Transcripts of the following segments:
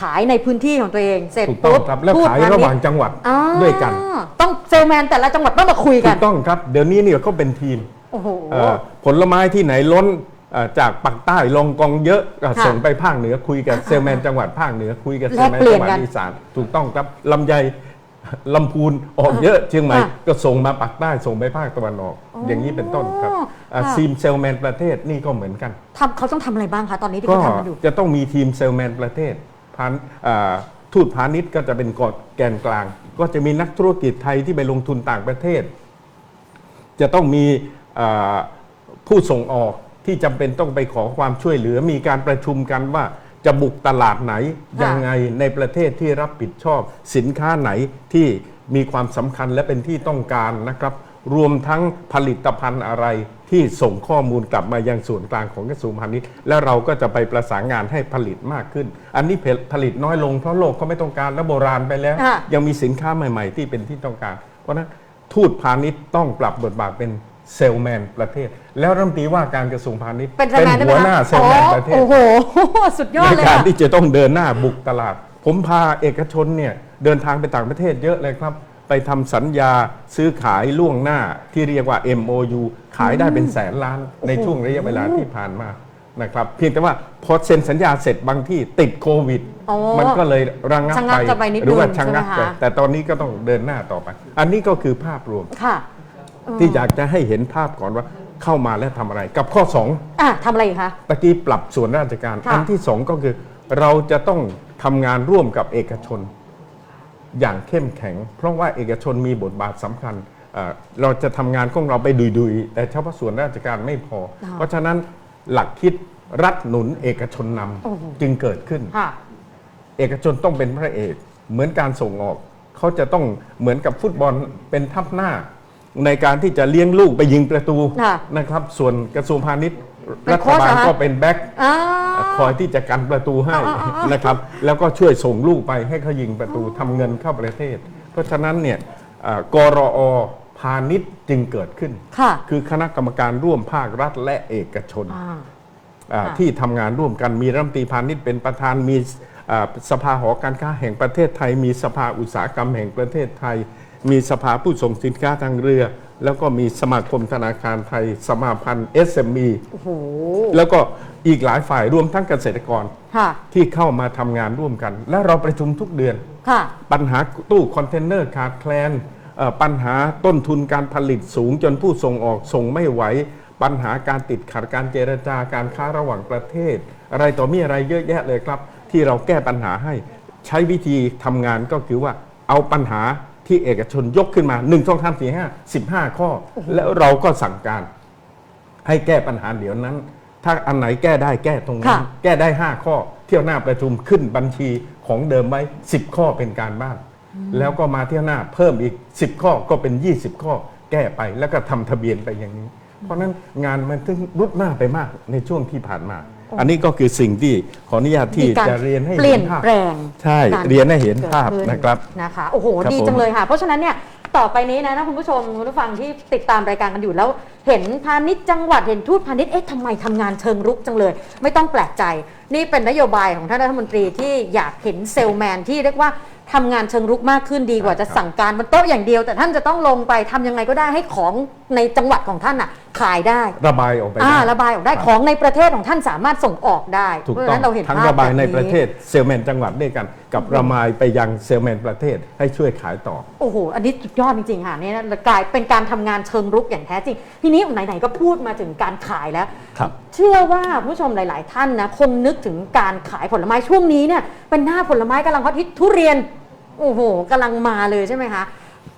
ขายในพื้นที่ของตัวเองเสร็จถูกต้องปุ๊บครับแล้วพูดขายพณิชย์ระหว่างจังหวัดอ่าด้วยกันต้องเซลแมนแต่ละจังหวัดต้องมาคุยถูกัน กต้องครับเดี๋ยวนี้เนี่ยเขาเป็นทีมโอ้โห เอ่อผลไม้ที่ไหนล้นเอ่อจากปากใต้ลงกองเยอะก็ค่ะส่งไปภาคเหนือคุยกับเซลแมนจังหวัดภาคเหนือคุยกับแลเซกลแมนเปลี่จัยนงหวัดกันอีสานถูกต้องครับลำไยลำพูนออกเยอะเชียงใหม่ค่ะก็ส่งมาปากใต้ส่งไปภาคตะวันออกอ๋อออย่างนี้เป็นต้นครับค่ะซีมเซลแมนประเทศนี่ก็เหมือนกัน ทำเขาต้องทำอะไรบ้างคะตอนนี้ที่ก็เขาทำกันอยู่ จะต้องมีทีมเซลแมนประเทศ พานทูตพาณิชย์ก็จะเป็นกอดแกนกลาง ก็จะมีนักธุรกิจไทยที่ไปลงทุนต่างประเทศ จะต้องมีผู้ส่งออกที่จำเป็นต้องไปขอความช่วยเหลือมีการประชุมกันว่าจะบุกตลาดไหน ยังไงในประเทศที่รับผิดชอบ สินค้าไหนที่มีความสำคัญและเป็นที่ต้องการนะครับ รวมทั้งผลิตภัณฑ์อะไรที่ส่งข้อมูลกลับมายังส่วนกลางของกระทรวงพาณิชย์และเราก็จะไปประสานงานให้ผลิตมากขึ้น อันนี้ผลิตน้อยลงเพราะโลกเขาไม่ต้องการและโบราณไปแล้วค่ะยังมีสินค้าใหม่ ๆ ที่เป็นที่ต้องการ เพราะฉะนั้นทูตพาณิชย์ต้องปรับบทบาทเป็นเซลแมนประเทศ แล้วรัฐมนตรีว่าการกระทรวงพาณิชย์เป็นเซลแมนได้ไหมหัวคะหน้าเซลแมนประเทศโอ้โหสุดยอดในเลยการค่ะที่จะต้องเดินหน้าบุกตลาด ผมพาเอกชนเนี่ยเดินทางไปต่างประเทศเยอะเลยครับ ไปทำสัญญาซื้อขายล่วงหน้าที่เรียกว่า MOU ขายได้เป็นแสนล้านในช่วงระยะเวลาที่ผ่านมานะครับเพียงแต่ว่าพอเซ็นสัญญาเสร็จบางที่ติดโควิด อ๋อมันก็เลยระงับชะงักจะไปนิดหรือว่านึงชะงักใช่ไหมไปคะ แต่ตอนนี้ก็ต้องเดินหน้าต่อไป อันนี้ก็คือภาพรวมค่ะที่อยากจะให้เห็นภาพก่อนว่าเข้ามาแล้วทำอะไรกับข้อ 2 อะทำอะไรอีกคะ ตะกี้ปรับส่วนราชการ ค่ะอันที่สองก็คือ เราจะต้องทำงานร่วมกับเอกชน อย่างเข้มแข็ง เพราะว่าเอกชนมีบทบาทสำคัญเอ่อเราจะทำงานของเราไปดุยๆ แต่เฉพาะส่วนราชการไม่พอค่ะเพราะฉะนั้นหลักคิดรัฐหนุนเอกชนนโอ้โหำจึงเกิดขึ้นค่ะเอกชนต้องเป็นพระเอกเหมือนการส่งออก เขาจะต้องเหมือนกับฟุตบอลเป็นทัพหน้า ในการที่จะเลี้ยงลูกไปยิงประตูค่ะนะครับ ส่วนกระทรวงพาณิชย์เป็น รัโค้ฐชบาลเหรอคะก็เป็นแบ็คอ่าคอยที่จะกันประตูให้อ๋ออ๋ออ๋อนะครับ แล้วก็ช่วยส่งลูกไปให้เขายิงประตูทำเงินเข้าประเทศ เพราะฉะนั้นเนี่ยอ่ากรอพาณิชย์จึงเกิดขึ้นค่ะคือคณะกรรมการร่วมภาครัฐและเอกชนอ่าอ่าค่ะที่ทำงานร่วมกันมีรัฐมนตรีพาณิชย์เป็นประธานมีอ่าสภาหอการค้าแห่งประเทศไทย มีสภาอุตสาหกรรมแห่งประเทศไทย มีสภาผู้ส่งสินค้าทางเรือ แล้วก็มีสมาคมธนาคารไทย สมาพันธ์ SME โอ้โหแล้วก็อีกหลายฝ่ายรวมทั้งเกษตรกร ค่ะ ที่เข้ามาทำงานร่วมกัน และเราประชุมทุกเดือน ค่ะ ปัญหาตู้คอนเทนเนอร์ขาดแคลนเอ่อปัญหาต้นทุนการผลิตสูงจนผู้ส่งออกส่งไม่ไหว ปัญหาการติดขัดการเจรจาการค้าระหว่างประเทศ อะไรต่อมีอะไรเยอะแยะเลยครับ ที่เราแก้ปัญหาให้ใช้วิธีทำงานก็คือว่าเอาปัญหา ที่เอกชนยกขึ้นมา1 2 3 4 5 15ข้อ แล้วเราก็สั่งการให้แก้ปัญหาเดี๋ยวนั้น ถ้าอันไหนแก้ได้แก้ตรงนั้นค่ะแก้ได้ 5 ข้อ เที่ยวหน้าประชุมขึ้นบัญชีของเดิมไว้ 10 ข้อเป็นการบ้าน แล้วก็มาเที่ยวหน้าเพิ่มอีก 10 ข้อก็เป็น 20 ข้อ แก้ไปแล้วก็ทำทะเบียนไปอย่างนี้ เพราะฉะนั้นงานมันถึงรุดหน้าไปมากในช่วงที่ผ่านมา อันนี้ก็คือสิ่งที่ขออนุญาตที่มีการจะเรียนให้เปลี่ยนห็ภาพ แปลงใช่การเรียนให้เห็นภาพกิดขึ้นะครับ นะคะโอ้โหครับดีผมจังเลยค่ะ เพราะฉะนั้นเนี่ยต่อไปนี้นะนะคุณผู้ชมคุณผู้ฟังที่ติดตามรายการกันอยู่แล้ว เห็นพาณิชย์จังหวัดเห็นทูตพาณิชย์เอ๊ะทำไมทำงานเชิงรุกจังเลย ไม่ต้องแปลกใจ นี่เป็นนโยบายของท่านรัฐมนตรีที่อยากเห็นเซลแมนที่เรียกว่า ทำงานเชิงรุกมากขึ้นดีกว่าจะสั่งการบนโต๊ะอย่างเดียว แต่ท่านจะต้องลงไปทำยังไงก็ได้ให้ของในจังหวัดของท่านน่ะ ขายได้ระบายออกไปอ่าได้ระบายออกได้ของในประเทศของท่านสามารถส่งออกได้ถูกเพราะต้อฉะงนั้นเราเห็นทั้งภาพระบายแบบในนี้ประเทศเซลแมนจังหวัดด้วยกัน กับระบายไปยังเซลแมนประเทศให้ช่วยขายต่อ โอ้โหอันนี้สุดยอดจริงๆค่ะเนี่ยนะกลายเป็นการทำงานเชิงรุกอย่างแท้จริง ทีนี้ไหนๆก็พูดมาถึงการขายแล้ว ครับ เชื่อว่าผู้ชมหลาย ๆ ท่านนะคงนึกถึงการขายผลไม้ช่วงนี้เนี่ยเป็นหน้าผลไม้กำลังฮอตฮิตทุเรียน โอ้โหกำลังมาเลยใช่ไหมคะ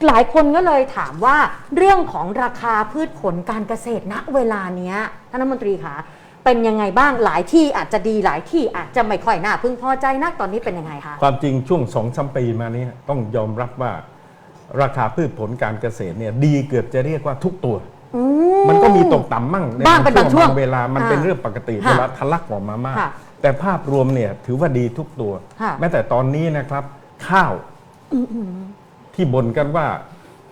หลายคนก็เลยถามว่าเรื่องของราคาพืชผลการเกษตรณเวลาเนี้ยท่านรัฐมนตรีคะเป็นยังไงบ้างหลายที่อาจจะดีหลายที่อาจจะไม่ค่อยน่าพึงพอใจนักตอนนี้เป็นยังไงคะความจริงช่วงสองสามปีมานี้ต้องยอมรับว่า ราคาพืชผลการเกษตรเนี่ยดีเกือบจะเรียกว่าทุกตัวอืมันก็มีตกต่ำมั่งในบ้างเป็นบางช่วงบเวลามันอ่าเป็นเรื่องปกติค่ะเวลาทะลักออกมามากค่ะแต่ภาพรวมเนี่ยถือว่าดีทุกตัวค่ะแม้แต่ตอนนี้นะครับ ข้าว ที่บ่นกันว่า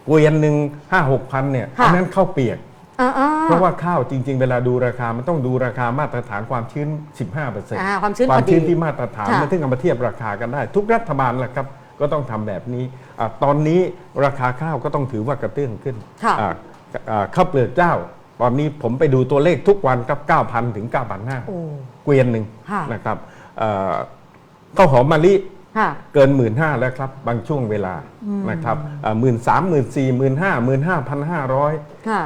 เกวียนหนึ่งห้าหกพันเนี่ยค่ะอันนั้นข้าวเปียก อ่าเพราะว่าข้าวจริง ๆ เวลาดูราคามันต้องดูราคามาตรฐานความชื้น 15%อ่าความชื้นความพอดีชื้นที่มาตรฐานค่ะ มันถึงเอามาเทียบราคากันได้ ทุกรัฐบาลแหละครับก็ต้องทำแบบนี้อ่าตอนนี้ราคาข้าวก็ต้องถือว่ากระเตื้องขึ้นค่ะอ่าอ่าข้าวเปลือกเจ้า ตอนนี้ผมไปดูตัวเลขทุกวันครับ 9,000 ถึง 9,500 โอ้เกวียนหนึ่งค่ะ นะครับเอ่อข้าวหอมมะลิค่ะ เกินหมื่นห้าแล้วครับ บางช่วงเวลานะครับหมื่นสามหมื่นสี่หมื่นห้าหมื่นห้าพันห้าร้อยค่ะ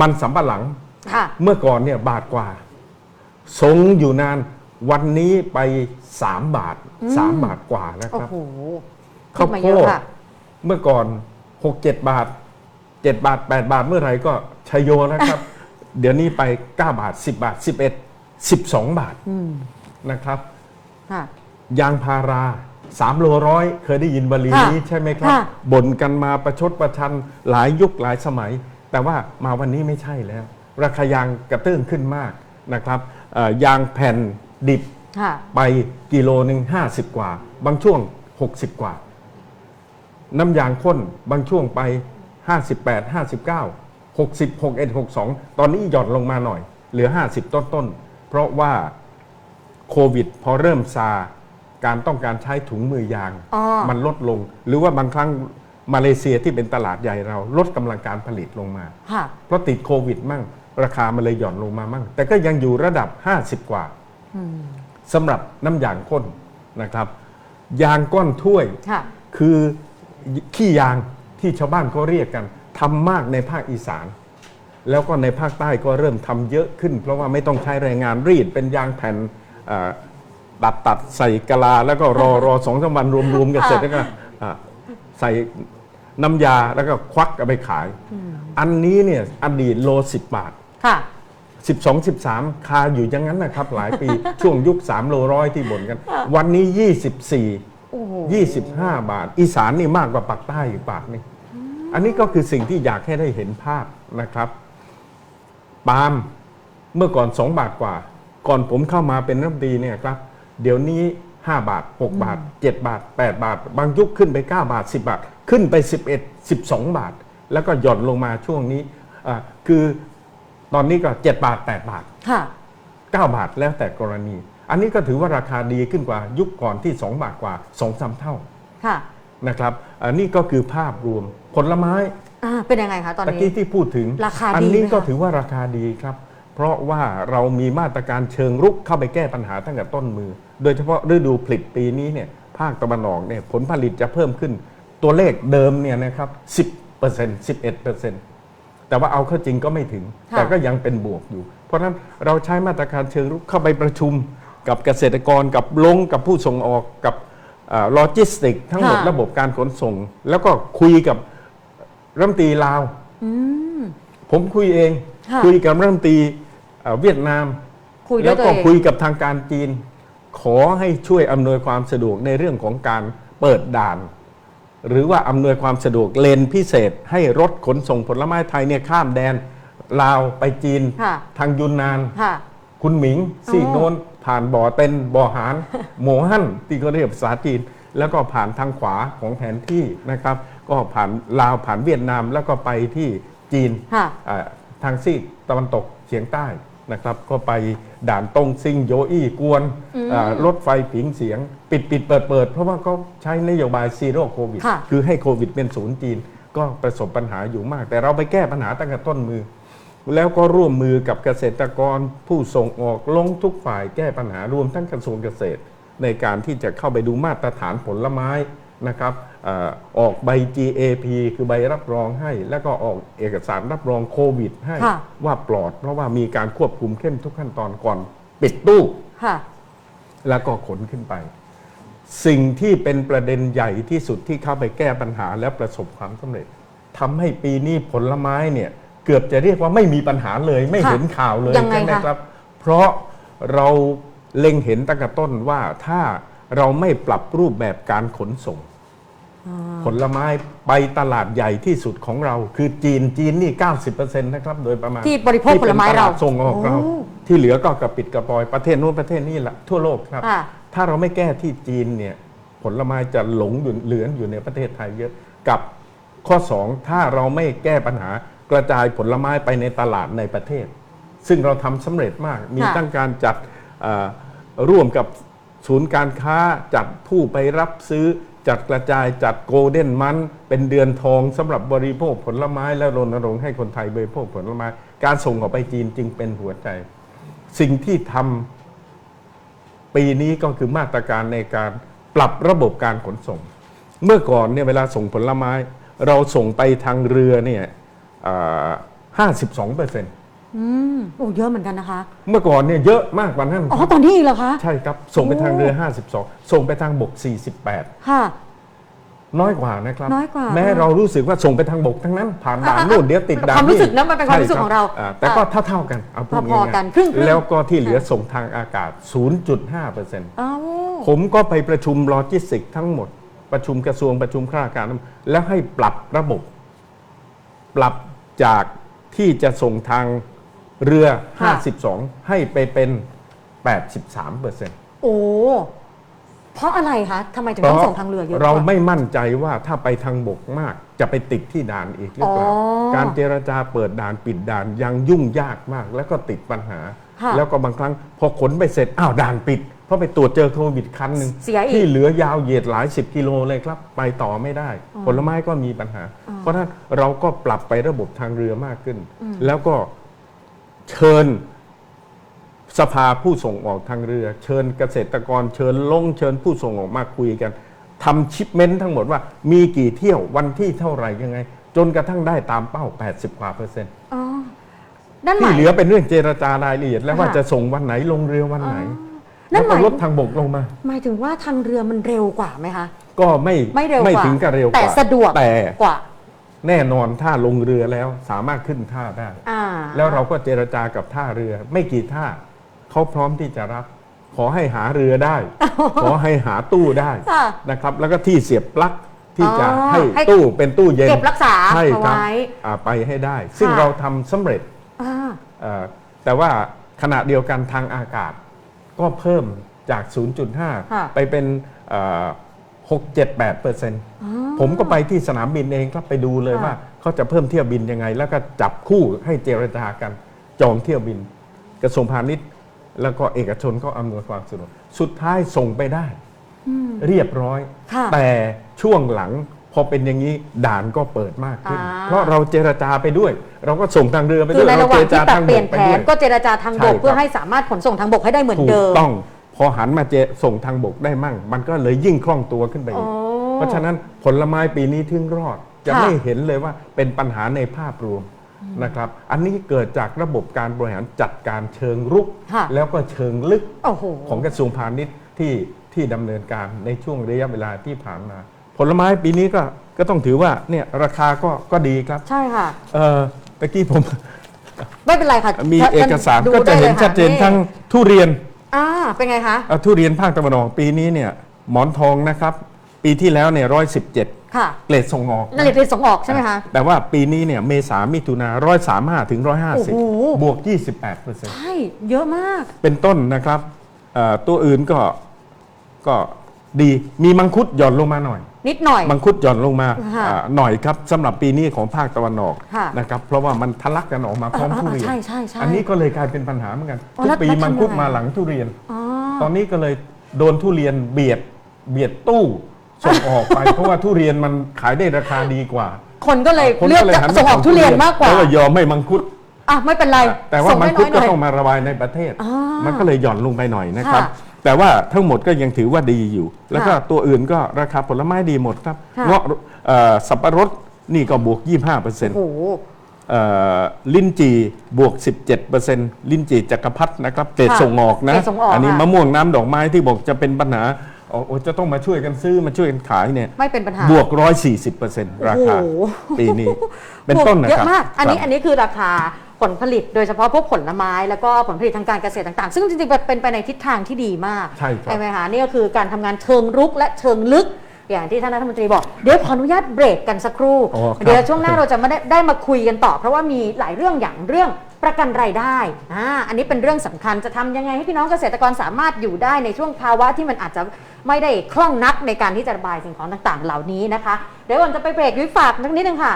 มันสำปะหลังค่ะเมื่อก่อนเนี่ยบาทกว่าสงอยู่นานวันนี้ไปสามบาทสามบาทกว่าแล้วโอ้ครับโหข้าวขึ้นมาโพเยอะดค่ะเมื่อก่อนหกเจ็ดบาทเจ็ดบาทแปดบาทเมื่อไหร่ก็ชัยโยแล้วครับ เดี๋ยวนี้ไปเก้าบาทสิบบาทสิบเอ็ดสิบสองบาทอืมนะครับ ค่ะ ยางพาราสามโลร้อยเคยได้ยินบาลีค่ะนี้ใช่ไหมครับ ค่ะ บ่นกันมาประชดประชันหลายยุคหลายสมัย แต่ว่ามาวันนี้ไม่ใช่แล้ว ราคายางกระเตื้องขึ้นมากนะครับเอ่อยางแผ่นดิบ ค่ะ ไปกิโลหนึ่ง50 กว่า บางช่วง 60 กว่า น้ำยางข้นบางช่วงไป 58 59 60 61 62 ตอนนี้หย่อนลงมาหน่อย เหลือ 50 ต้นต้นๆเพราะว่า โควิด พอเริ่มซา การต้องการใช้ถุงมือยาง อ๋อ มันลดลง หรือว่าบางครั้งมาเลเซียที่เป็นตลาดใหญ่เราลดกำลังการผลิตลงมา ค่ะ เพราะติดโควิดมั่ง ราคามันเลยหย่อนลงมามั่ง แต่ก็ยังอยู่ระดับ 50 กว่าอืมสำหรับน้ำยางข้นนะครับ ยางก้อนถ้วย ค่ะ คือขี้ยางที่ชาวบ้านเขาเรียกกันทำมากในภาคอีสาน แล้วก็ในภาคใต้ก็เริ่มทำเยอะขึ้น เพราะว่าไม่ต้องใช้แรงงานรีดเป็นยางแผ่นเอ่อ ตัดตัดใส่กะลาแล้วก็รอรอสองสามวันรวมๆกันเสร็จแล้วก็อ่าใส่น้ำยาแล้วก็ควักเอาไปขาย อันนี้เนี่ยอดีตโลสิบบาท ค่ะ 12 13 คาอยู่อย่างนั้นนะครับ หลายปี ช่วงยุค 3 โลร้อยที่บ่นกัน วันนี้ 24 โอ้โห25 บาท อีสานนี่มากกว่าปากใต้อีกบาทหนึงอันนี้ก็คือสิ่งที่อยากให้ได้เห็นภาพนะครับปาล์มเมื่อก่อน 2 บาทกว่า ก่อนผมเข้ามาเป็นรัฐมนตรีเนี่ยครับ เดี๋ยวนี้ 5 บาท 6 บาท 7 บาท 8 บาท บางยุคขึ้นไป 9 บาท 10 บาท ขึ้นไป 11 12 บาท แล้วก็หย่อนลงมาช่วงนี้อ่าคือตอนนี้ก็ 7 บาท 8 บาทค่ะ9บาทแล้วแต่กรณี อันนี้ก็ถือว่าราคาดีขึ้นกว่ายุคก่อนที่ 2 บาทกว่า2อสเท่าค่ะนะครับอันนี้ก็คือภาพรวมผลไม้อ่าเป็นยังไงคะตอนตะนี้กี้ที่พูดถึงราคาดีอันี้ไหมคะก็ถือว่าราคาดีครับ เพราะว่าเรามีมาตรการเชิงรุกเข้าไปแก้ปัญหาตั้งแต่ต้นมือ โดยเฉพาะฤดูผลิตปีนี้เนี่ยภาคตะวันออกเนี่ยผลผลิตจะเพิ่มขึ้น ตัวเลขเดิมเนี่ยนะครับ 10% 11%แต่ว่าเอาเข้าจริงก็ไม่ถึงค่ะแต่ก็ยังเป็นบวกอยู่ เพราะฉะนั้นเราใช้มาตรการเชิงรุกเข้าไปประชุมกับเกษตรกรกับลงกับผู้ส่งออกกับโลจิสติก ทั้งหมดค่ะระบบการขนส่ง แล้วก็คุยกับรัฐมนตรีลาวอืมผมคุยเอง ค่ะคุยกับรัฐมนตรีเอ่อเวียดนามคุยด้แล้ววยตัวก็เองคุยกับทางการจีน ขอให้ช่วยอำนวยความสะดวกในเรื่องของการเปิดด่าน หรือว่าอำนวยความสะดวกเลนพิเศษ ให้รถขนส่งผลไม้ไทยเนี่ยข้ามแดนลาวไปจีนค่ะทางยุนนานค่ะคุณหมิงซีกโนนผ่านบ่อเต็นบ่อหานโหมฮั่นที่เขาเรียกภาษาจีน แล้วก็ผ่านทางขวาของแผนที่นะครับ ก็ผ่านลาวผ่านเวียดนามแล้วก็ไปที่จีนค่ะอ่า ทางซีกตะวันตกเฉียงใต้นะครับ ก็ไปด่านตงซิงโยอี้กวนอ่ารถไฟผิงเสียง ปิดปิดเปิดเปิดเพราะว่าเขาใช้นโยบายซีโร่โควิดค่ะคือให้โควิดเป็นศูนย์จีน ก็ประสบปัญหาอยู่มาก แต่เราไปแก้ปัญหาตั้งแต่ต้นมือ แล้วก็ร่วมมือกับเกษตรกรผู้ส่งออกลงทุกฝ่ายแก้ปัญหารวมทั้งกระทรวงเกษตร ในการที่จะเข้าไปดูมาตรฐานผลไม้ นะครับเอ่อออกใบ GAP คือใบรับรองให้ แล้วก็ออกเอกสารรับรองโควิด ให้ค่ะว่าปลอด เพราะว่ามีการควบคุมเข้มทุกขั้นตอนก่อนปิดตู้ ค่ะ แล้วก็ขนขึ้นไป สิ่งที่เป็นประเด็นใหญ่ที่สุดที่เข้าไปแก้ปัญหาและประสบความสำเร็จทำให้ปีนี้ผลไม้เนี่ยเกือบจะเรียกว่าไม่มีปัญหาเลย ไม่ค่ะเห็นข่าวเลยยังไงใช่ไหมคะ ครับ เพราะเราเล็งเห็นตั้งแต่ต้นว่าถ้าเราไม่ปรับรูปแบบการขนส่ง ผลไม้ไปตลาดใหญ่ที่สุดของเรา คือจีนจีนนี่ 90%นะครับโดยประมาณที่บริโภคผลไม้ที่ป็นตเราดส่งออกเราโอ้ที่เหลือก็กระปิดกระปอยประเทศนู้นประเทศนี้แหละทั่วโลกครับค่ะถ้าเราไม่แก้ที่จีนเนี่ยผลไม้จะหลงอยู่เหลือนอยู่ในประเทศไทยเยอะกับข้อ 2 ถ้าเราไม่แก้ปัญหากระจายผลไม้ไปในตลาดในประเทศ ซึ่งเราทำสำเร็จมาก มีค่ะตั้งการจัดเอ่อร่วมกับศูนย์การค้าจัดผู้ไปรับซื้อ จัดกระจายจัดโกลเด้นมัน เป็นเดือนทองสำหรับบริโภคผลไม้และรณรงค์ให้คนไทยบริโภคผลไม้ การส่งออกไปจีนจึงเป็นหัวใจ สิ่งที่ทำปีนี้ก็คือมาตรการในการปรับระบบการขนส่ง เมื่อก่อนเนี่ยเวลาส่งผลไม้ เราส่งไปทางเรือเนี่ยห้าสิบสองเปอร์เซ็นต์ อืมโอ้เยอะเหมือนกันนะคะ เมื่อก่อนเนี่ยเยอะมากกว่านั้นอ๋อตอนนี้อีกเหรอคะ ใช่ครับ ส่งไปทางเรือโอ้52 ส่งไปทางบกค่ะ48น้อยกว่านะครับ น้อยกว่า แม้เรารู้สึกว่าส่งไปทางบกทั้งนั้น ผ่านด่านอะนู่นเดี๋ยวติดด่านความรู้สึกนะมันเป็นความรู้สึกใช่ของเราอ่แต่ก็เท่าๆกันเอาพูดพอๆง่ายๆกันครึ่งๆแล้วก็ที่เหลือส่งทางอากาศ 0.5เปอร์เซ็นต์อ้าวผมก็ไปประชุมโลจิสติกส์ทั้งหมด ประชุมกระทรวงประชุมข้าราชการ แล้วให้ปรับระบบ ปรับจากที่จะส่งทาง เรือ ค่ะ 52 ให้ไปเป็น 83เปอร์เซ็นต์โอ้เพราะอะไรคะทำไมถึงต้องส่งทางเรือเยอะเรากว่าไม่มั่นใจว่าถ้าไปทางบกมากจะไปติดที่ด่านอีกหรือเปล่า อ๋อการเจรจาเปิดด่านปิดด่านยังยุ่งยากมาก แล้วก็ติดปัญหา ค่ะแล้วก็บางครั้งพอขนไปเสร็จอ้าวด่านปิด เพราะไปตรวจเจอโควิดครั้งหนึ่งเสียอีก ที่เหลือยาวเหยียดหลายสิบกิโลเลยครับ ไปต่อไม่ได้ ผลไม้ก็มีปัญหา เพราะฉะนั้นเราก็ปรับไประบบทางเรือมากขึ้น แล้วก็ เชิญสภาผู้ส่งออกทางเรือ เชิญเกษตรกรเชิญลงเชิญผู้ส่งออกมาคุยกันทำชิปเมนต์ทั้งหมดว่ามีกี่เที่ยววันที่เท่าไหร่ยังไง จนกระทั่งได้ตามเป้า 80กว่าเปอร์เซ็นต์อ๋อนั่นหที่มายเหลือเป็นเรื่องเจรจารายละเอียดแล้วว่าค่ะ จะส่งวันไหนลงเรือวันไหนนั่แล้นวหก็มายลดทางบกลงมา หมายถึงว่าทางเรือมันเร็วกว่าไหมคะ ก็ไม่ไม่เร็วกว่าถึงกับเร็วกว่าแต่สะดวกแต่กว่า แน่นอนถ้าลงเรือแล้วสามารถขึ้นท่าได้ อ่าแล้วเราก็เจรจากับท่าเรือ ไม่กี่ท่าเขาพร้อมที่จะรับ ขอให้หาเรือได้ ขอให้หาตู้ได้ค่ะนะครับ แล้วก็ที่เสียบปลั๊กที่จะอ๋อให้ให้ตู้เป็นตู้เย็นเก็บรักษาใช่ครับเอาไว้อ่าไปให้ได้ ซึ่งค่ะ เราทำสำเร็จ อ่า เอ่อแต่ว่าขณะเดียวกันทางอากาศก็เพิ่มจาก ค่ะ0.5 ไปเป็นเอ่อ 6-7-8เปอร์เซ็นต์ผมก็ไปที่สนามบินเองครับไปดูเลยค่ะว่าเขาจะเพิ่มเที่ยวบินยังไง แล้วก็จับคู่ให้เจรจากันจองเที่ยวบิน กระทรวงพาณิชย์ แล้วก็เอกชนก็อำนวยความสะดวกสุดท้ายส่งไปได้ เรียบร้อยค่ะแต่ช่วงหลังพอเป็นอย่างนี้ด่านก็เปิดมากขึ้นอ่าเพราะเราเจรจาไปด้วย เราก็ส่งทางเรือไปคืด้อวยในระหว่างที่ปรับทางเปลี่ยนไปแผด้วนก็เจรจาทางบกใช่ครับเพื่อให้สามารถขนส่งทางบกให้ได้เหมือนถูเดิกมต้อง พอหันมาเจส่งทางบกได้มั่ง มันก็เลยยิ่งคล่องตัวขึ้นไปอีกอ๋อเพราะฉะนั้นผลไม้ปีนี้ถึงรอดจะค่ะไม่เห็นเลยว่าเป็นปัญหาในภาพรวมนะครับ อันนี้เกิดจากระบบการบริหารจัดการเชิงรุกค่ะแล้วก็เชิงลึกโอ้โหของกระทรวงพาณิชย์ที่ที่ดำเนินการในช่วงระยะเวลาที่ผ่านมา ผลไม้ปีนี้ก็ก็ต้องถือว่าเนี่ยราคาก็ก็ดีครับ ใช่ค่ะเออตะกี้ผม ไม่เป็นไรค่ะ มีท่นเอกสารดูก็จะไลยเห็นค่ะชัดเจนทั้งทุเรียน อ่าเป็นไงคะเอ่อทุเรียนภาคตะวันออกปีนี้เนี่ยหมอนทองนะครับ ปีที่แล้วเนี่ยร้อยสิบเจ็ดค่ะเกรดส่งออกนั่นเลยเป็นส่งออกใช่ไหมคะแต่ว่าปีนี้เนี่ยเมษามิถุนาร้อยสามห้าถึงร้อยห้าสิบโอ้โหบวกยี่สิบแปดเปอร์เซ็นต์ใช่ เยอะมาก เป็นต้นนะครับเอ่อตัวอื่นก็ก็ดีมีมังคุดหย่อนลงมาหน่อย นิดหน่อย มังคุดหย่อนลงมาค่ะอ่าหน่อยครับสำหรับปีนี้ของภาคตะวันออกค่ะนะครับเพราะว่ามันทะลักกันออกมาพร้อมอ่าทุเรียนใช่ใช่ใช่อันนี้ก็เลยกลายเป็นปัญหาเหมือนกันอ๋อทุแล้กวปีแล้วทำมังคุดยังไง มาหลังทุเรียน อ๋อ ตอนนี้ก็เลยโดนทุเรียนเบียดเบียดตู้ส่งออกไป เพราะว่าทุเรียนมันขายได้ราคาดีกว่าคนก็เลยคนเลือกก็เลยจะหันส่งออกทุเรียนมากกว่า แล้วก็ยอมไม่มังคุด อะ ไม่เป็นไรแต่ว่าส่งมังให้คุดน้อยหน่อยก็ต้องมาระบายในประเทศ อ่ามัมันก็เลยหย่อนลงไปหน่อยนะครับ ค่ะ แต่ว่าทั้งหมดก็ยังถือว่าดีอยู่ แล้วก็ค่ะตัวอื่นก็ราคาผลไม้ดีหมดครับค่ะเงาะเอ่อสับปะรดนี่ก็บวก 25เปอร์เซ็นต์โอ้โหลิ้นจีบวก 17เปอร์เซ็นต์ลิ้นจีจักรพรรดินะครับเกรดค่ะส่งออกนะเกรดส่งออกนนี้ค่ะมะม่วงน้ำดอกไม้ที่บอกจะเป็นปัญหาอ๋อโอ้จะต้องมาช่วยกันซื้อมาช่วยกันขายเนี่ยไม่เป็นปัญหาบวก 140เปอร์เซ็นต์ราคาโอ้โหปีนี้เป็นต้นนะเยครับอะมากอันนี้ครับอันนี้คือราคา ผลผลิตโดยเฉพาะพวกผลไม้แล้วก็ผลผลิตทางการเกษตรต่างๆ ซึ่งจริงๆเป็นไปในทิศทางที่ดีมากใช่ครับ ไหมคะนี่ก็คือการทำงานเชิงรุกและเชิงลึก อย่างที่ท่านรัฐมนตรีบอก เดี๋ยวขออนุญาตเบรกกันสักครู่ อ๋อครับ เดี๋ยวช่วงหน้าเราจะมาได้ได้มาคุยกันต่อ เพราะว่ามีหลายเรื่องอย่างเรื่องประกันรายได้อ่าอันนี้เป็นเรื่องสำคัญจะทำยังไงให้พี่น้องเกษตรกรสามารถอยู่ได้ในช่วงภาวะที่มันอาจจะไม่ได้คล่องนักในการที่จะระบายสิ่งของต่างๆ เหล่านี้นะคะ เดี๋ยวก่อนจะไปเบรกยุ้ยฝากนิดนึงค่ะ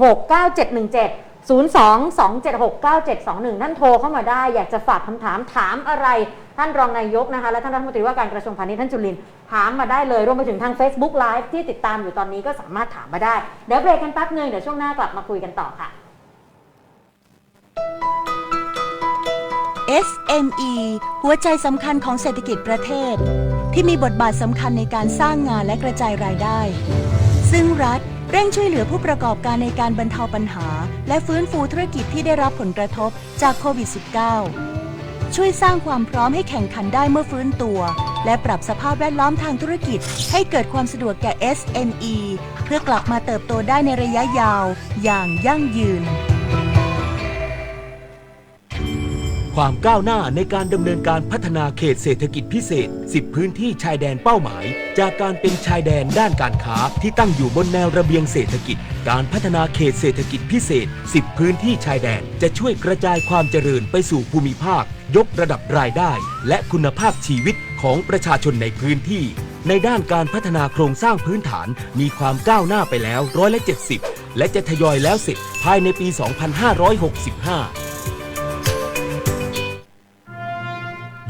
022769717 022769721 ท่านโทรเข้ามาได้ อยากจะฝากคำถามถามอะไร ท่านรองนายกนะคะ และท่านรัฐมนตรีว่าการกระทรวงพาณิชย์ท่านจุลิน ถามมาได้เลย รวมไปถึงทาง Facebook Live ที่ติดตามอยู่ตอนนี้ก็สามารถถามมาได้ เดี๋ยวเบรกกันแป๊บหนึงเดี๋ยวช่วงหน้ากลับมาคุยกันต่อค่ะ SME หัวใจสำคัญของเศรษฐกิจประเทศ ที่มีบทบาทสำคัญในการสร้างงานและกระจายรายได้ ซึ่งรัฐ เร่งช่วยเหลือผู้ประกอบการในการบรรเทาปัญหา และฟื้นฟูธุรกิจที่ได้รับผลกระทบจากโควิด -19 ช่วยสร้างความพร้อมให้แข่งขันได้เมื่อฟื้นตัว และปรับสภาพแวดล้อมทางธุรกิจ ให้เกิดความสะดวกแก่ SME เพื่อกลับมาเติบโตได้ในระยะยาว อย่างยั่งยืน ความก้าวหน้าในการดำเนินการพัฒนาเขตเศรษฐกิจพิเศษ 10 พื้นที่ชายแดนเป้าหมาย จากการเป็นชายแดนด้านการค้าที่ตั้งอยู่บนแนวระเบียงเศรษฐกิจ การพัฒนาเขตเศรษฐกิจพิเศษ 10 พื้นที่ชายแดน จะช่วยกระจายความเจริญไปสู่ภูมิภาค ยกระดับรายได้ และคุณภาพชีวิตของประชาชนในพื้นที่ ในด้านการพัฒนาโครงสร้างพื้นฐานมีความก้าวหน้าไปแล้วร้อยละ70 และจะทยอยแล้วเสร็จภายในปี 2565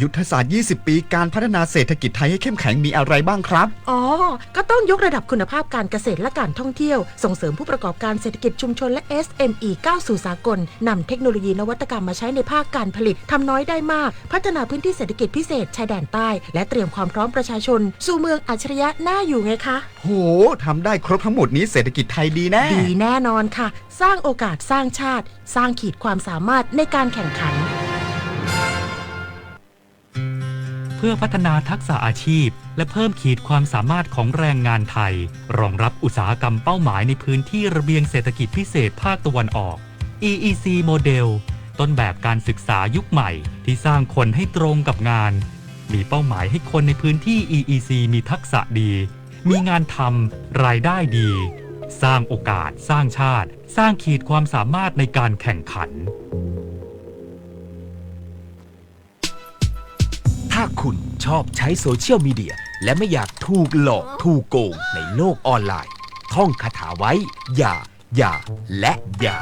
ยุทธศาสตร์ 20 ปีการพัฒนาเศรษฐกิจไทยให้เข้มแข็งมีอะไรบ้างครับ อ๋อ ก็ต้องยกระดับคุณภาพการเกษตรและการท่องเที่ยว ส่งเสริมผู้ประกอบการเศรษฐกิจชุมชนและ SME ก้าวสู่สากลนำเทคโนโลยีนวัตกรรมมาใช้ในภาคการผลิตทำน้อยได้มาก พัฒนาพื้นที่เศรษฐกิจพิเศษชายแดนใต้ และเตรียมความพร้อมประชาชน สู่เมืองอัจฉริยะน่าอยู่ไงคะ โหทำได้ครบทั้งหมดนี้เศรษฐกิจไทยดีแน่ ดีแน่นอนค่ะ สร้างโอกาสสร้างชาติ สร้างขีดความสามารถในการแข่งขัน พื่อพัฒนาทักษะอาชีพ และเพิ่มขีดความสามารถของแรงงานไทย รองรับอุตสาหกรรมเป้าหมายในพื้นที่ระเบียงเศรษฐกิจพิเศษภาคตะวันออก EEC โมเดล ต้นแบบการศึกษายุคใหม่ ที่สร้างคนให้ตรงกับงาน มีเป้าหมายให้คนในพื้นที่ EEC มีทักษะดี มีงานทำรายได้ดี สร้างโอกาส สร้างชาติ สร้างขีดความสามารถในการแข่งขันาคุณชอบใช้โซเชียลมีเดีย และไม่อยากถูกหลอกถูกโกงในโลกออนไลน์ ท่องคาถาไว้ อย่า อย่า และอย่า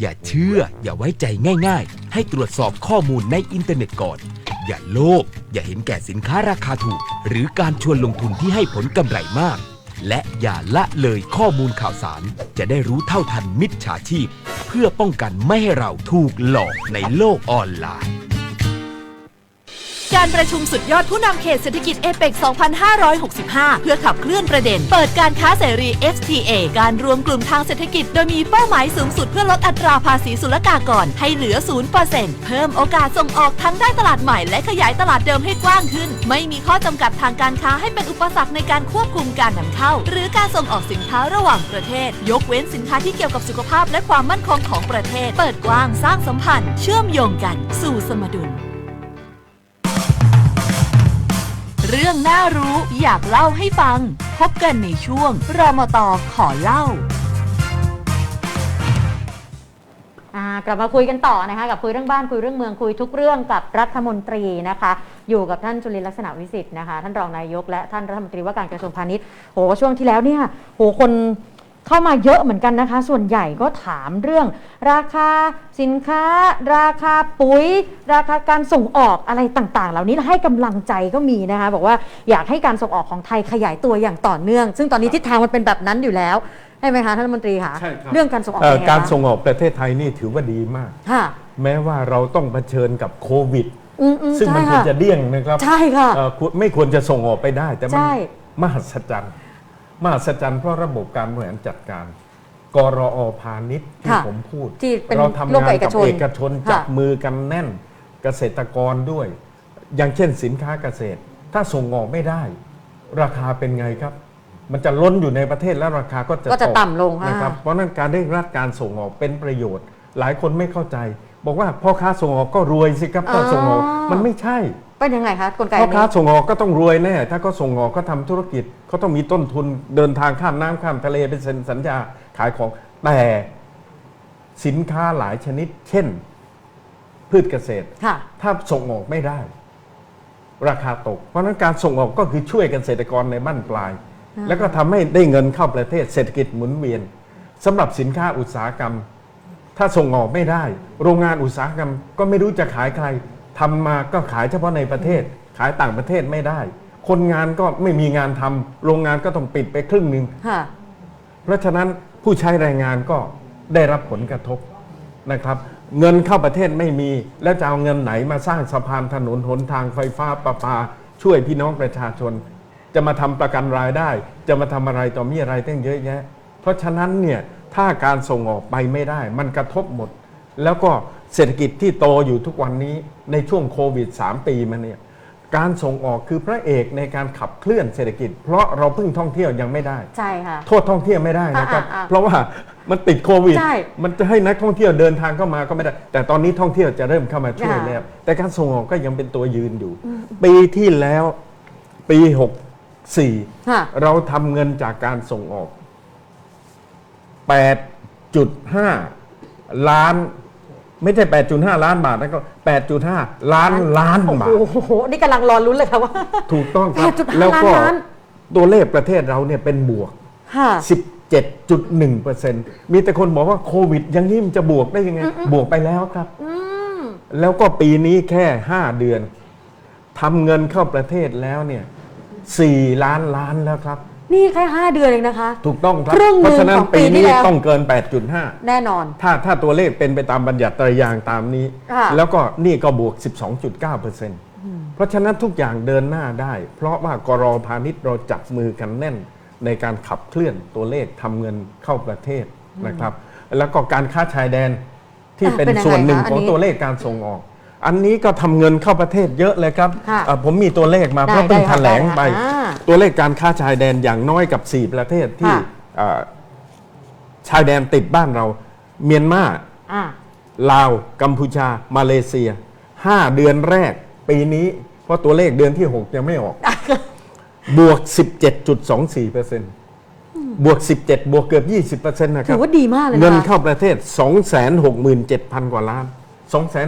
อย่าเชื่อ อย่าไว้ใจง่ายๆ ให้ตรวจสอบข้อมูลในอินเทอร์เน็ตก่อน อย่าโลภอย่าเห็นแก่สินค้าราคาถูก หรือการชวนลงทุนที่ให้ผลกำไรมาก และอย่าละเลยข้อมูลข่าวสาร จะได้รู้เท่าทันมิจฉาชีพ เพื่อป้องกันไม่ให้เราถูกหลอกในโลกออนไลน์ การประชุมสุดยอดผู้นำเขตเศรษฐกิจเอเปก2565 เพื่อขับเคลื่อนประเด็น เปิดการค้าเสรี FTA การรวมกลุ่มทางเศรษฐกิจ โดยมีเป้าหมายสูงสุดเพื่อลดอัตราภาษีศุลกากร ให้เหลือ 0%เพิ่มโอกาสส่งออกทั้งได้ตลาดใหม่และขยายตลาดเดิมให้กว้างขึ้น ไม่มีข้อจำกัดทางการค้าให้เป็นอุปสรรคในการควบคุมการนำเข้า หรือการส่งออกสินค้าระหว่างประเทศ ยกเว้นสินค้าที่เกี่ยวกับสุขภาพและความมั่นคงของประเทศ เปิดกว้างสร้างสัมพันธ์ เชื่อมโยงกันสู่สมดุล เรื่องน่ารู้อยากเล่าให้ฟัง พบกันในช่วงรมตอขอเล่า อ่ากลับมาคุยกันต่อนะคะกับคุยเรื่องบ้านคุยเรื่องเมืองคุยทุกเรื่องกับรัฐมนตรีนะคะ อยู่กับท่านจุลินลักษณะวิสิทธิ์นะคะ ท่านรองนายกและท่านรัฐมนตรีว่าการกระทรวงพาณิชย์โหช่วงที่แล้วเนี่ยโหคน เข้ามาเยอะเหมือนกันนะคะ ส่วนใหญ่ก็ถามเรื่อง ราคาสินค้า ราคาปุ๋ย ราคาการส่งออกอะไรต่างๆ เหล่านี้ให้กำลังใจก็มีนะคะ บอกว่าอยากให้การส่งออกของไทยขยายตัวอย่างต่อเนื่อง ซึ่งตอนนี้ทิศทางมันเป็นแบบนั้นอยู่แล้วใช่ไหมคะท่านรัฐมนตรีคะใช่ครับ เรื่องการส่งออกเอ่อเป็นไงการบ้ส่งออกประเทศไทยนี่ถือว่าดีมาก ค่ะแม้ว่าเราต้องเผชิญกับโควิด อืมอืมซึ่งมันใช่ควรค่ะจะเลี่ยงนะครับใช่ค่ะ เอ่อควรไม่ควรจะส่งออกไปได้ แต่มันใช่ มหัศจรรย์ มหัศจรรย์เพราะระบบการบริหารจัดการ กรอพาณิชย์ที่ค่ะผมพูด ที่เป็นเราทำร่วมงากับนเอกชนกับเอกชนค่ะจับมือกันแน่นเกษตรกรด้วย อย่างเช่นสินค้าเกษตร ถ้าส่งออกไม่ได้ ราคาเป็นไงครับ มันจะล้นอยู่ในประเทศแล้วราคาก็จะก็จะตต่ำลงค่ะนะครับเพราะฉะนั้นการเร่งรัดการส่งออกเป็นประโยชน์ หลายคนไม่เข้าใจ บอกว่าพ่อค้าส่งออกก็รวยสิครับถ้าส่งออกมันไม่ใช่ เป็นยังไงคะกลไกพ่อนี้ ค้าส่งออกก็ต้องรวยแน่ ถ้าเขาส่งออกก็ทำธุรกิจ เขาต้องมีต้นทุนเดินทางข้ามน้ำข้ามทะเลเป็นเซ็นสัญญาขายของแต่สินค้าหลายชนิด เช่น พืชเกษตร ค่ะ ถ้าส่งออกไม่ได้ ราคาตก เพราะฉะนั้นการส่งออกก็คือช่วยเกษตรกรในบ้านปลายแล้วก็ทำให้ได้เงินเข้าประเทศเศรษฐกิจหมุนเวียนสำหรับสินค้าอุตสาหกรรม ถ้าส่งออกไม่ได้ โรงงานอุตสาหกรรมก็ไม่รู้จะขายใครทำมาก็ขายเฉพาะในประเทศ ขายต่างประเทศไม่ได้ คนงานก็ไม่มีงานทำโรงงานก็ต้องปิดไปครึ่งหนึ่งค่ะ เพราะฉะนั้นผู้ใช้แรงงานก็ได้รับผลกระทบนะครับ เงินเข้าประเทศไม่มี แล้วจะเอาเงินไหนมาสร้างสะพานถนนหนทางไฟฟ้าประปา ช่วยพี่น้องประชาชน จะมาทำประกันรายได้ จะมาทำอะไรต่อมีอะไรตั้งเยอะแยะ เพราะฉะนั้นเนี่ยถ้าการส่งออกไปไม่ได้ มันกระทบหมด แล้วก็เศรษฐกิจที่โตอยู่ทุกวันนี้ในช่วงโควิด 3 ปีมาเนี่ย การส่งออกคือพระเอกในการขับเคลื่อนเศรษฐกิจ เพราะเราเพิ่งท่องเที่ยวยังไม่ได้ ใช่ค่ะ โทษท่องเที่ยวไม่ได้นะครับ อ่าอ่าอ่าเพราะว่ามันติดโควิด ใช่มันจะให้นักท่องเที่ยวเดินทางเข้ามาก็ไม่ได้ แต่ตอนนี้ท่องเที่ยวจะเริ่มเข้ามาช่วยค่ะแล้ว แต่การส่งออกก็ยังเป็นตัวยืนอยู่ ปีที่แล้วปี64ค่ะเราทำเงินจากการส่งออก 8.5 ล้าน ไม่ใช่ 8.5 ล้านบาทนะก็ 8.5 ล้านล้านบาท โอ้โห นี่กำลังรอลุ้นเลยค่ะว่า ถูกต้องครับ 8.5แล้วก็ล้าน ตัวเลขประเทศเราเนี่ยเป็นบวก ค่ะ 17.1%มีแต่คนบอกว่าโควิดอยังนี้มันจะบวกได้ยังไง บวกไปแล้วครับแล้วก็ปีนี้แค่ 5 เดือนทำเงินเข้าประเทศแล้วเนี่ย 4 ล้านล้านแล้วครับ นี่แค่ 5 เดือนเองนะคะ ถูกต้องครับ ครึ่งหนึ่งเพราะฉะนั้นของปีปีที่นี้แล้ว ต้องเกิน 8.5 แน่นอน ถ้าถ้าตัวเลขเป็นไปตามบัญญัติตรายางตามนี้ ค่ะ แล้วก็นี่ก็บวก 12.9%เพราะฉะนั้นทุกอย่างเดินหน้าได้ เพราะว่ากรอพาณิชย์เราจับมือกันแน่น ในการขับเคลื่อนตัวเลขทำเงินเข้าประเทศนะครับ แล้วก็การค้าชายแดนที่อะเป็นเป็นยังไงส่วนหนึ่งคะอันของนี้ตัวเลขการส่งออก อันนี้ก็ทำเงินเข้าประเทศเยอะเลยครับค่ะอะผมมีตัวเลขมาได้เพราะเพิ่งได้แถค่ะลงได้ค่ะไปอ่า ตัวเลขการค้าชายแดนอย่างน้อยกับ 4 ประเทศที่ค่ะอ่าชายแดนติดบ้านเรา เมียนมา อ่า ลาว กัมพูชา มาเลเซีย 5 เดือนแรกปีนี้ เพราะตัวเลขเดือนที่ 6 ยังไม่ออก บวก 17.24%บวก 17 บวกเกือบ 20%นะคถืรับ อว่าดีมากเลยนะคะ เงินเข้าประเทศ 267,000 กว่าล้าน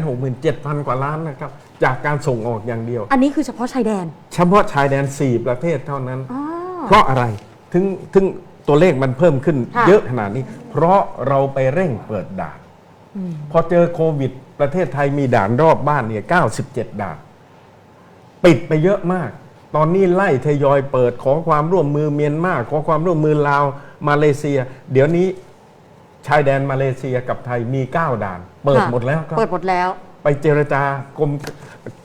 267,000 กว่าล้านนะครับ จากการส่งออกอย่างเดียว อันนี้คือเฉพาะชายแดน เฉพาะชายแดน 4 ประเทศเท่านั้น อ๋อ เพราะอะไรถึงถึงตัวเลขมันเพิ่มขึ้นค่ะ เยอะขนาดนี้ เพราะเราไปเร่งเปิดด่านพอเจอโควิด ประเทศไทยมีด่านรอบบ้านเนี่ย97 ด่าน ปิดไปเยอะมาก ตอนนี้ไล่ทยอยเปิดขอความร่วมมือเมียนมาขอความร่วมมือลาวมาเลเซีย เดี๋ยวนี้ชายแดนมาเลเซียกับไทยมี 9 ด่าน เปิดค่ะหมดแล้วครับ เปิดหมดแล้ว ไปเจรจากรม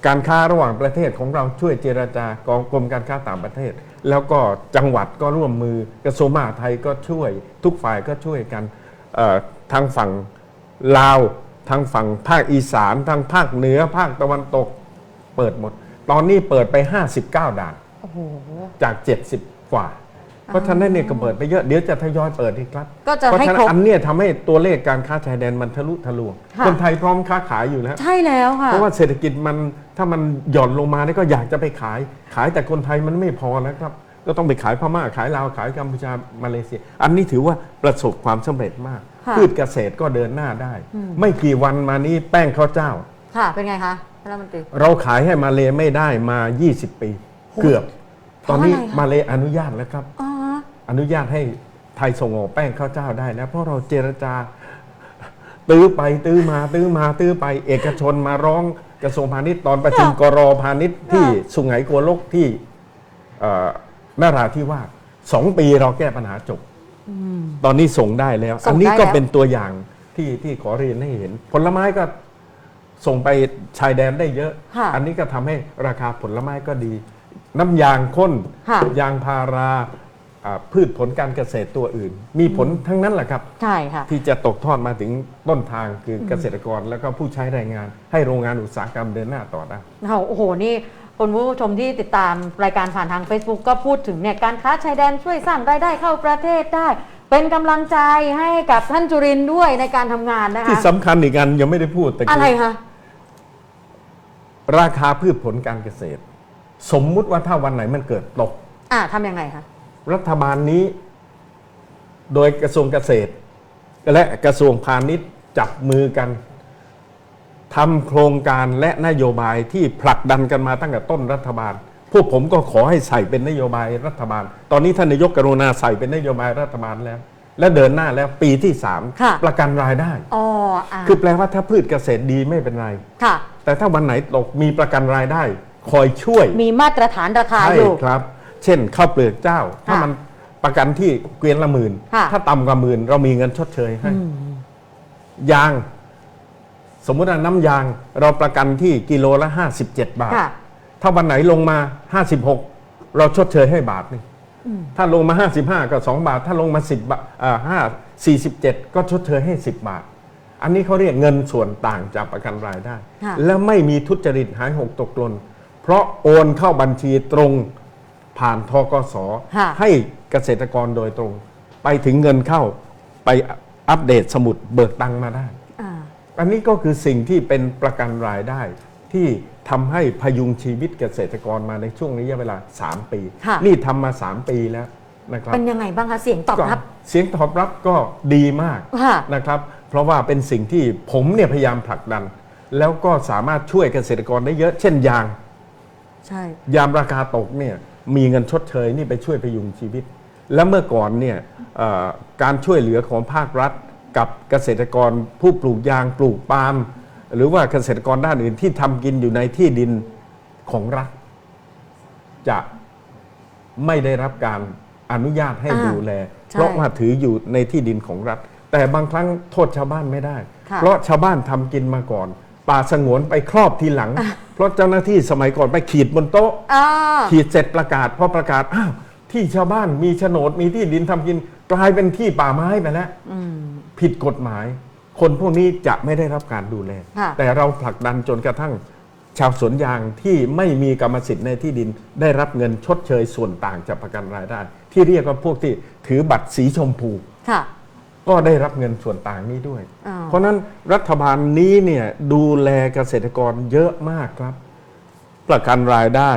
การค้าระหว่างประเทศของเราช่วยเจรจากองกรมการค้าต่างประเทศ แล้วก็จังหวัดก็ร่วมมือกระทรวงมหาดไทยก็ช่วย ทุกฝ่ายก็ช่วยกันเอ่อทางฝั่งลาวทางฝั่งภาคอีสานทางภาคเหนือภาคตะวันตกเปิดหมด ตอนนี้เปิดไป 59 ด่านโอ้โหจาก 70 กว่า เพราะฉะนั้นเนี่ยก็เปิดไปเยอะเดี๋ยวจะทยอยเปิดอีกครับก็จะเพราะให้ฉะนั้ครบนอันเนี้ยทำให้ตัวเลขการค้าชายแดนมันทะลุทะลวงค่ะ คนไทยพร้อมค้าขายอยู่แล้ว ใช่แล้วค่ะ เพราะว่าเศรษฐกิจมันถ้ามันหย่อนลงมาเนี่ยก็อยากจะไปขาย ขายแต่คนไทยมันไม่พอนะครับ ก็ต้องไปขายพม่าขายลาวขายกัมพูชามาเลเซีย อันนี้ถือว่าประสบความสำเร็จมากค่ะ พืชเกษตรก็เดินหน้าได้ ไม่กี่วันมานี้แป้งข้าวเจ้า ค่ะ เป็นไงคะท่านรัฐมนตรี เราขายให้มาเลไม่ได้มา 20 ปี เกือบเพตอราะนนี้อะไรคะ มาเลอนุญาตแล้วครับ อ๋อ อนุญาตให้ไทยส่งออกแป้งข้าวเจ้าได้แล้วเพราะเราเจรจาตื้อไปตื้อมาตื้อมาตื้อไป เอกชนมาร้องกระทรวงพาณิชย์ตอนประชุมกรอพาณิชย์ที่สุไหงโกลกที่เอ่อนราธิวาสสองปีเราแก้ปัญหาจบตอนนี้ส่งได้แล้วส่อังนนี้ได้ก็แล้วเป็นตัวอย่างที่ที่ขอเรียนให้เห็น ผลไม้ก็ส่งไปชายแดนได้เยอะค่ะอันนี้ก็ทำให้ราคาผลไม้ก็ดี น้ำยางข้นค่ะยางพาราอ่า พืชผลการเกษตรตัวอื่น มีผลทั้งนั้นแหละครับ ใช่ค่ะ ที่จะตกทอดมาถึงต้นทางคือเกษตรกรแล้วก็ผู้ใช้แรงงาน ให้โรงงานอุตสาหกรรมเดินหน้าต่อได้โอ้โหนี่คุณผู้ชมที่ติดตามรายการผ่านทาง Facebook ก็พูดถึงเนี่ยการค้าชายแดนช่วยสร้างรายได้เข้าประเทศได้ เป็นกำลังใจให้กับท่านจุรินทร์ด้วยในการทำงานนะคะที่สำคัญอีกอันยังไม่ได้พูดแต่อะไรคะราคาพืชผลการเกษตร สมมุติว่าถ้าวันไหนมันเกิดตกอ่าทำยังไงคะ รัฐบาลนี้ โดยกระทรวงเกษตร และกระทรวงพาณิชย์จับมือกันทำโครงการและนโยบายที่ผลักดันกันมาตั้งแต่ต้นรัฐบาล พวกผมก็ขอให้ใส่เป็นนโยบายรัฐบาล ตอนนี้ท่านนายกกรุณาใส่เป็นนโยบายรัฐบาลแล้ว และเดินหน้าแล้วปีที่สามค่ะประกันรายได้ อ๋ออ่าคือแปลว่าถ้าพืชเกษตรดีไม่เป็นไร ค่ะ แต่ถ้าวันไหนตกมีประกันรายได้ คอยช่วยมีมาตรฐานราคาใช่อยู่ ครับ เช่นข้าวเปลือกเจ้า ถ้าค่ะมันประกันที่เกวียนละหมื่นค่ะ ถ้าต่ำกว่าหมื่นเรามีเงินชดเชยให้ ยาง สมมุติว่าน้ำยางเราประกันที่กิโลละ 57 บาท ค่ะ ถ้าวันไหนลงมา 56 เราชดเชยให้บาทหนึงถ้าลงมา 55 ก็ 2 บาท ถ้าลงมา 10บาทอ่า5 47ก็ชดเชยให้ 10 บาท อันนี้เขาเรียกเงินส่วนต่างจากประกันรายได้ ค่ะ และไม่มีทุจริตหายหกตกหล่นเพราะโอนเข้าบัญชีตรง ผ่านทกสค่ะ ให้เกษตรกรโดยตรง ไปถึงเงินเข้าไปอัปเดตสมุดเบิกตังค์มาได้ อ่า อันนี้ก็คือสิ่งที่เป็นประกันรายได้ ที่ทำให้พยุงชีวิตเกษตรกรมาในช่วงระยะเวลา 3 ปี ค่ะ นี่ทำมา 3 ปีแล้วนะครับเป็นยังไงบ้างคะเสียงตอบรับก็เสียงตอบรับก็ดีมากค่ะ นะครับ เพราะว่าเป็นสิ่งที่ผมเนี่ยพยายามผลักดัน แล้วก็สามารถช่วยเกษตรกรได้เยอะ เช่นยาง ใช่ ยามราคาตกเนี่ย มีเงินชดเชยนี่ไปช่วยพยุงชีวิต และเมื่อก่อนเนี่ยเอ่อการช่วยเหลือของภาครัฐ กับเกษตรกรผู้ปลูกยางปลูกปาล์มหรือว่าเกษตรกรด้านอื่นที่ทำกินอยู่ในที่ดินของรัฐ จะไม่ได้รับการอนุญาตให้อ่าดูแลใช่เพราะว่าถืออยู่ในที่ดินของรัฐ แต่บางครั้งโทษชาวบ้านไม่ได้ค่ะเพราะชาวบ้านทำกินมาก่อน ป่าสงวนไปครอบทีหลัง เพราะเจ้าหน้าที่สมัยก่อนไปขีดบนโต๊ะ อ่า ขีดเสร็จประกาศพอประกาศอ้าวที่ชาวบ้านมีโฉนดมีที่ดินทำกิน กลายเป็นที่ป่าไม้ไปแล้วผิดกฎหมาย คนพวกนี้จะไม่ได้รับการดูแล ค่ะ แต่เราผลักดันจนกระทั่ง ชาวสวนยางที่ไม่มีกรรมสิทธิ์ในที่ดิน ได้รับเงินชดเชยส่วนต่างจากประกันรายได้ ที่เรียกว่าพวกที่ถือบัตรสีชมพู ค่ะ ก็ได้รับเงินส่วนต่างนี้ด้วยอ้าวเพราะฉะนั้นรัฐบาลนี้เนี่ยดูแลเกษตรกรเยอะมากครับ ประกันรายได้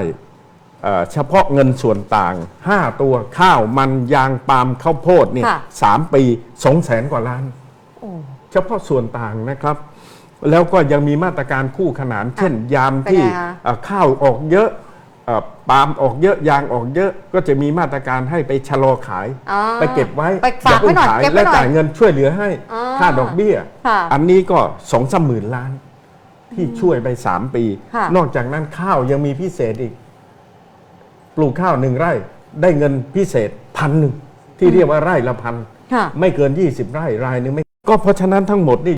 เอ่อเฉพาะเงินส่วนต่าง 5 ตัวข้าวมันยางปาล์มข้าวโพดเนี่ยค่ะ สามปีสองแสนกว่าล้าน โอ้ เฉพาะส่วนต่างนะครับ แล้วก็ยังมีมาตรการคู่ขนาน เช่นยามเป็นที่ไงคะ เอ่อข้าวออกเยอะเอ่อ ปาล์มออกเยอะยางออกเยอะก็จะมีมาตรการให้ไปชะลอขายอ่าไปเก็บไว้ไปฝากไว้หน่อยาเก็บไว้และหน่อย จ่ายเงินช่วยเหลือให้อ่าค่าดอกเบี้ย ค่ะอันนี้ก็สองสามหมื่นล้าน ที่ช่วยไปสามปี ค่ะ นอกจากนั้นข้าวยังมีพิเศษอีก ปลูกข้าวหนึ่งไร่ ได้เงินพิเศษพันหนึ่งที่เรียกว่าไร่ละพัน ค่ะ ไม่เกิน 20 ไร่รายหนึงไม่ ก็เพราะฉะนั้นทั้งหมดนี่